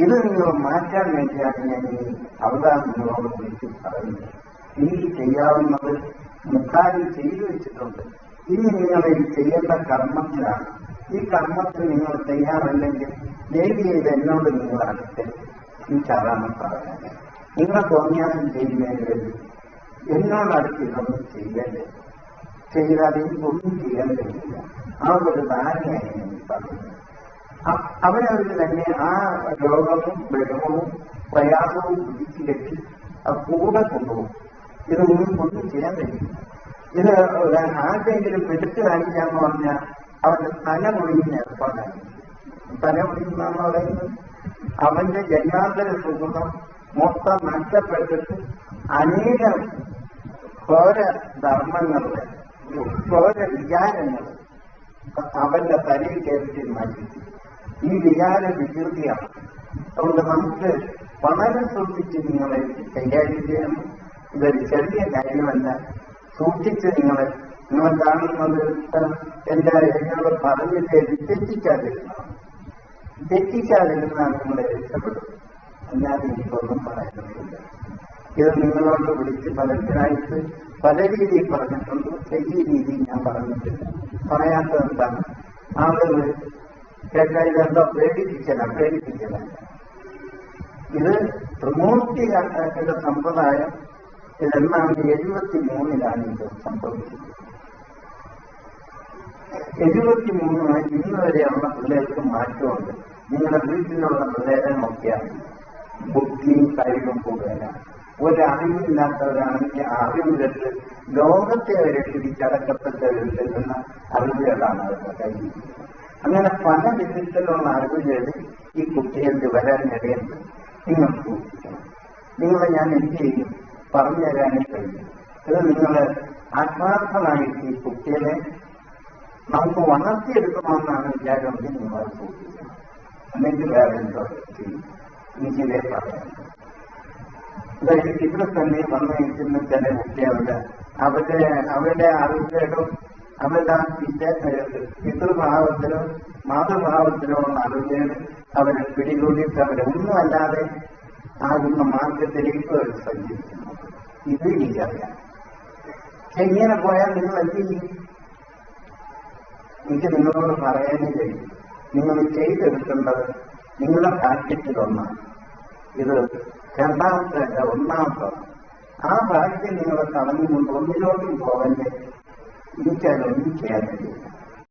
ഇത് നിങ്ങൾ മാറ്റാൻ വേണ്ടിയാണ് ഞാൻ ഈ അവതാരം നിങ്ങളോട് വിളിച്ചു പറയുന്നത് എനിക്ക് ചെയ്യാവുന്നത് മുഖാരി ചെയ്തു വെച്ചിട്ടുണ്ട്. ഇനി നിങ്ങൾ ഈ ചെയ്യേണ്ട കർമ്മത്തിലാണ്. ഈ കർമ്മത്തിൽ നിങ്ങൾ തയ്യാറല്ലെങ്കിൽ ദേവി ഇത് എന്നോട് നിങ്ങൾ അടുത്ത് എനിക്കതാണ് പറയാൻ നിങ്ങൾ തോന്നിയാലും ചെയ്യുന്നതിന് വേണ്ടി എന്നോട് അടുത്ത് ഇതൊന്നും ചെയ്യല്ലേ? ചെയ്താൽ എനിക്കൊന്നും ചെയ്യാൻ കഴിയില്ല. ആ ഒരു ധാരണയാണ് പറയുന്നത് അ- അവരവർ തന്നെ ആ രോഗവും വിഷമവും പ്രയാസവും പിടിച്ചു കെട്ടി കൂടെ കൊണ്ടുപോകും. ഇത് ഒന്നും ചെയ്യാൻ കഴിയും ഇത് ആർക്കെങ്കിലും എടുത്തു കാണിക്കാന്ന് പറഞ്ഞാൽ അവന്റെ തല മുഴുവൻ ഏർപ്പാടാണ് തല പറയുന്നത്? അവന്റെ ജന്മാന്തര സുഖം മൊത്തം നഷ്ടപ്പെട്ടിട്ട് അനേകം ഘോര ധർമ്മങ്ങളുടെ ഘോര വിചാരങ്ങൾ അവന്റെ തലയിൽ കയറ്റി മാറ്റി ഈ വികാര വികൃതിയാണ്. അതുകൊണ്ട് നമുക്ക് വളരെ സൂക്ഷിച്ച് നിങ്ങളെ കൈകാര്യം ചെയ്യണം. ഇതൊരു ചെറിയ കാര്യമല്ല. സൂക്ഷിച്ച് നിങ്ങളെ നിങ്ങൾ കാണുന്നത് എന്റെ എന്നോട് പറഞ്ഞിട്ട് തെറ്റിക്കാതിരുന്നതാണ് തെറ്റിക്കാതിരുന്നാൽ നിങ്ങളെ രക്ഷപ്പെടും. അല്ലാതെ എനിക്കൊന്നും പറയാനില്ല. ഇത് നിങ്ങളോട് വിളിച്ച് പലർക്കായിട്ട് പല രീതിയിൽ പറഞ്ഞിട്ടുണ്ട്. ഈ രീതിയിൽ ഞാൻ പറഞ്ഞിട്ടില്ല. പറയാത്തത് എന്താണ് ആളുകൾ കേട്ടാൽ ഇതെന്തോ പ്രേരിപ്പിക്കല പ്രേരിപ്പിക്കല ഇത് ത്രിമൂർത്തിയുടെ സമ്പ്രദായം ഇതെന്നാണ് എഴുപത്തി മൂന്നിലാണ് ഇത് സംഭവിച്ചത് എഴുപത്തി മൂന്ന് ഇന്ന് വരെയുള്ള പിള്ളേർക്ക് മാറ്റമുണ്ട്. നിങ്ങളുടെ വീട്ടിലുള്ള പിള്ളേരെ നോക്കിയാൽ ബുദ്ധിയും കഴിവും കൂടുതലാണ് ഒരറിവില്ലാത്തവരാണെങ്കിൽ ആ അറിവ് ലോകത്തെ വരെ പിടിച്ചടക്കപ്പെട്ട ചെല്ലുന്ന അറിവുകളാണ് അവരുടെ കയ്യിൽ അങ്ങനെ പല വിധത്തിലുള്ള അറിവുകൾ ഈ കുട്ടികൾക്ക് വരാനിടയുണ്ട് നിങ്ങൾ സൂക്ഷിക്കണം. നിങ്ങളെ ഞാൻ എന്ത് ചെയ്യും പറഞ്ഞു തരാനേ കഴിയും. ഇത് നിങ്ങൾ ആത്മാർത്ഥമായിട്ട് ഈ കുട്ടികളെ നമുക്ക് വളർത്തിയെടുക്കണമെന്നാണ് വിചാരമെങ്കിൽ നിങ്ങൾ അത് സൂക്ഷിക്കണം. അല്ലെങ്കിൽ വേറെ എന്തോ എനിക്കിതേ പറയാം. ഇവിടെ തന്നെ വന്നു നിൽക്കുന്ന ചില കുട്ടികളുടെ അവരുടെ അവരുടെ അറിവുകളും അവരുടെ ആ പിതൃഭാവത്തിലോ മാതൃഭാവത്തിലോ ഉള്ള അറിവുകൾ അവരെ പിടികൂടിയിട്ട് അവരെ ഒന്നുമല്ലാതെ ആകുന്ന മാർഗത്തിലേക്ക് അവർ സഞ്ചരിക്കുന്നു. ഇത് എനിക്കറിയാം. എങ്ങനെ പോയാൽ നിങ്ങൾ എന്ത് ചെയ്യും എനിക്ക് നിങ്ങളോട് പറയാനേ കഴിയും നിങ്ങൾ ചെയ്തെടുക്കേണ്ടത് നിങ്ങളുടെ പാക്കറ്റിലൊന്നാണ് ഇത് രണ്ടാമത്തെ അല്ല ഒന്നാമത്തെ. ആ ഭാഗ്യം നിങ്ങളെ തടഞ്ഞുകൊണ്ട് ഒന്നിലോട്ടും പോകണ്ടേ എനിക്കതൊന്നും ചെയ്യാൻ കഴിയില്ല